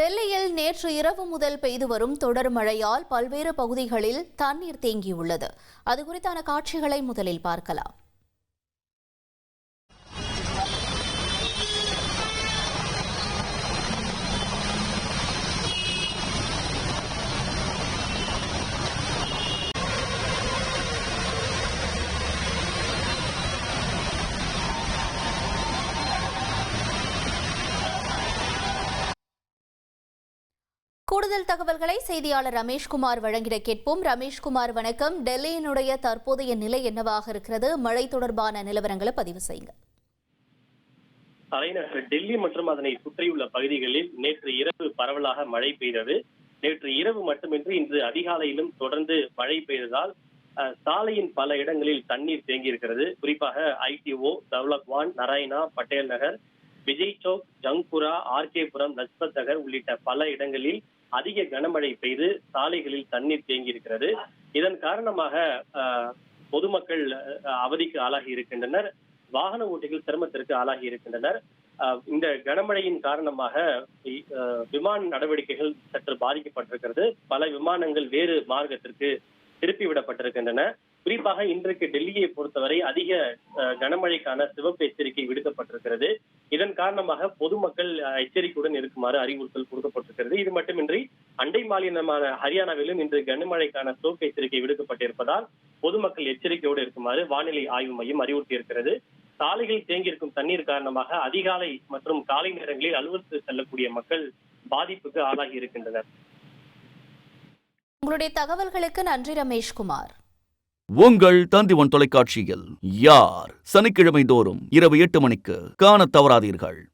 டெல்லியில் நேற்று இரவு முதல் பெய்து வரும் தொடர் மழையால் பல்வேறு பகுதிகளில் தண்ணீர் தேங்கியுள்ளது. அது குறித்தான காட்சிகளை முதலில் பார்க்கலாம். கூடுதல் தகவல்களை செய்தியாளர் ரமேஷ்குமார் வழங்கிட கேட்போம். ரமேஷ்குமார் வணக்கம். டெல்லியினுடைய தற்போதைய நிலை என்னவாக இருக்கிறது? மழை தொடர்பான நிலவரங்களை பதிவு செய்யுங்க தலைநகர் டெல்லி மற்றும் அதனை சுற்றியுள்ள பகுதிகளில் நேற்று இரவு பரவலாக மழை பெய்தது. நேற்று இரவு மட்டுமின்றி இன்று அதிகாலையிலும் தொடர்ந்து மழை பெய்ததால் சாலையின் பல இடங்களில் தண்ணீர் தேங்கியிருக்கிறது. குறிப்பாக ஐடிஓ தவ்லக்வான் நாராயணா பட்டேல் நகர் விஜய் சௌக் ஜங்புரா ஆர்கேபுரம் லஜ்பத் நகர் உள்ளிட்ட பல இடங்களில் அதிக கனமழை பெய்து சாலைகளில் தண்ணீர் தேங்கி இருக்கிறது இதன் காரணமாக அஹ், பொதுமக்கள் அஹ், அவதிக்கு ஆளாகி இருக்கின்றனர். வாகன ஓட்டிகள் சிரமத்திற்கு ஆளாகி இருக்கின்றனர். அஹ் இந்த கனமழையின் காரணமாக இ- விமான நடவடிக்கைகள் சற்று பாதிக்கப்பட்டிருக்கிறது. பல விமானங்கள் வேறு மார்க்கத்திற்கு திருப்பி விடப்பட்டிருக்கின்றன. குறிப்பாக இன்றைக்கு டெல்லியை பொறுத்தவரை அதிக கனமழைக்கான சிவப்பு எச்சரிக்கை விடுக்கப்பட்டிருக்கிறது. இதன் காரணமாக பொதுமக்கள் எச்சரிக்கையுடன் இருக்குமாறு அறிவுறுத்தல் கொடுக்கப்பட்டிருக்கிறது. இது மட்டுமின்றி அண்டை மாநிலமான ஹரியானாவிலும் இன்று கனமழைக்கான சிவப்பு எச்சரிக்கை விடுக்கப்பட்டிருப்பதால் பொதுமக்கள் எச்சரிக்கையோடு இருக்குமாறு வானிலை ஆய்வு மையம் அறிவுறுத்தியிருக்கிறது. சாலைகளில் தேங்கியிருக்கும் தண்ணீர் காரணமாக அதிகாலை மற்றும் காலை நேரங்களில் அலுவலகத்துக்கு செல்லக்கூடிய மக்கள் பாதிப்புக்கு ஆளாகி இருக்கின்றனர். உங்களுடைய தகவல்களுக்கு நன்றி ரமேஷ்குமார். உங்கள் தந்திவன் தொலைக்காட்சியில் யார்? சனிக்கிழமை தோறும் இரவு எட்டு மணிக்கு காணத் தவறாதீர்கள்.